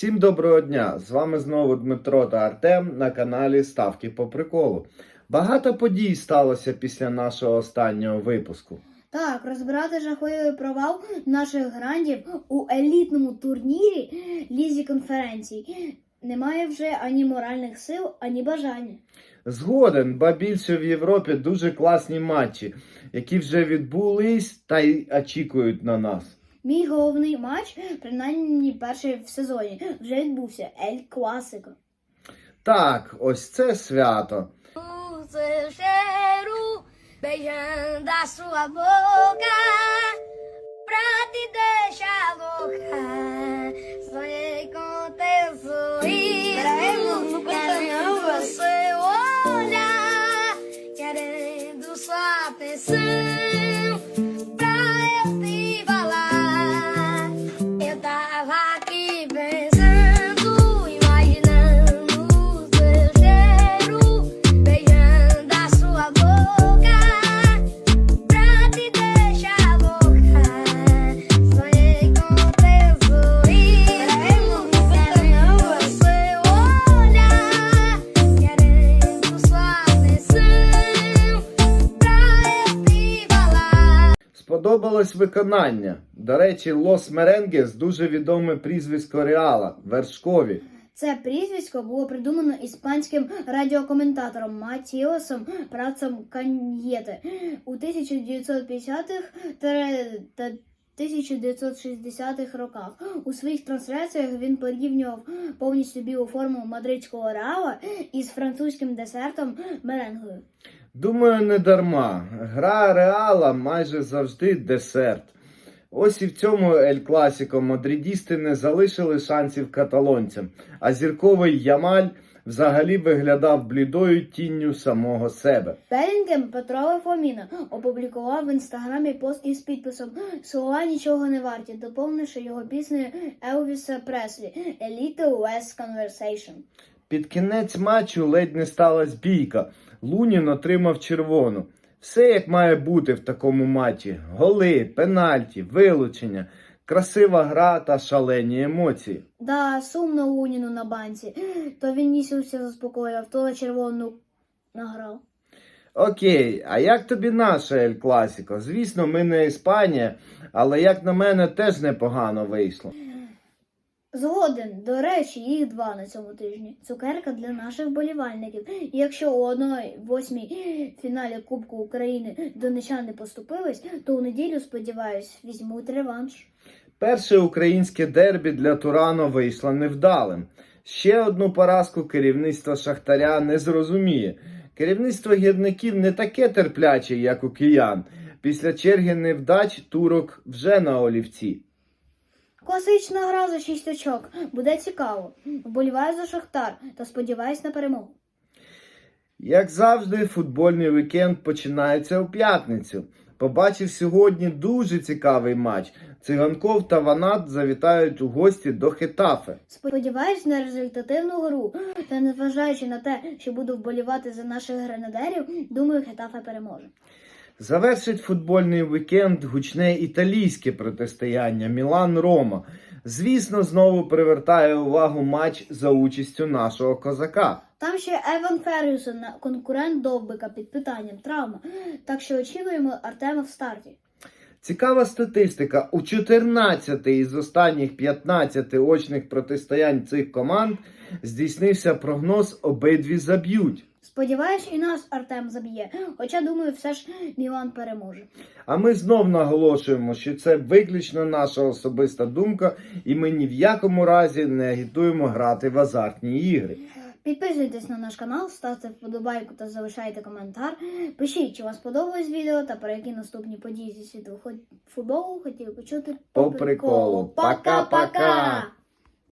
Всім доброго дня! З вами знову Дмитро та Артем на каналі Ставки по приколу. Багато подій сталося після нашого останнього випуску. Так, розбирати жахливий провал наших грандів у елітному турнірі лізі конференцій. Немає вже ані моральних сил, ані бажання. Згоден, ба більше в Європі дуже класні матчі, які вже відбулись та й очікують на нас. Мій головний матч, принаймні перший в сезоні, вже відбувся. Ель Класико. Так, ось це свято. O Сподобалось виконання. До речі, Лос Меренгес дуже відоме прізвисько Реала Вершкові. Це прізвисько було придумано іспанським радіокоментатором Матіосом Працом Каньєте у 1950-х та 1960-х роках. У своїх трансляціях він порівнював повністю білу форму мадридського реала із французьким десертом меренгою. Думаю, не дарма. Гра Реала майже завжди десерт. Ось і в цьому Ель Класіко мадридісти не залишили шансів каталонцям, а зірковий Ямаль взагалі виглядав блідою тінню самого себе. Белінгем Петро Фоміна опублікував в інстаграмі пост із підписом Слова нічого не варті, доповнивши його піснею Елвіса Преслі A Little Less Conversation. Під кінець матчу ледь не сталася бійка. Лунін отримав червону. Все як має бути в такому матчі: голи, пенальті, вилучення, красива гра та шалені емоції. Да, сумно Луніну на банці. То він місяця заспокоював, то червону награв. Окей, а як тобі наша Ель Класіко? Звісно, ми не Іспанія, але як на мене, теж непогано вийшло. Згоден, до речі, їх два на цьому тижні. Цукерка для наших болівальників. І якщо у 1-8 фіналі Кубку України донечани не поступились, то у неділю, сподіваюсь, візьмуть реванш. Перше українське дербі для Турано вийшло невдалим. Ще одну поразку керівництво Шахтаря не зрозуміє. Керівництво гірників не таке терпляче, як у киян. Після черги невдач турок вже на олівці. Класична гра за 6 очок. Буде цікаво. Вболіваю за Шахтар та сподіваюсь на перемогу. Як завжди, футбольний вікенд починається у п'ятницю. Побачив сьогодні дуже цікавий матч. Циганков та Ванат завітають у гості до Хетафе. Сподіваюсь на результативну гру. Та незважаючи на те, що буду вболівати за наших гренадерів, думаю, Хетафе переможе. Завершить футбольний вікенд гучне італійське протистояння Мілан-Рома. Звісно, знову привертає увагу матч за участю нашого козака. Там ще Еван Фергюсон, конкурент Довбика під питанням травма. Так що очікуємо Артема в старті. Цікава статистика. У 14 із останніх 15 очних протистоянь цих команд здійснився прогноз обидві заб'ють. Сподіваюсь, і нас Артем заб'є. Хоча думаю, все ж Мілан переможе. А ми знов наголошуємо, що це виключно наша особиста думка, і ми ні в якому разі не агітуємо грати в азартні ігри. Підписуйтесь на наш канал, ставте вподобайку та залишайте коментар. Пишіть, чи вам сподобалось відео та про які наступні події зі світу футболу хотіли почути По приколу. Пока-пока!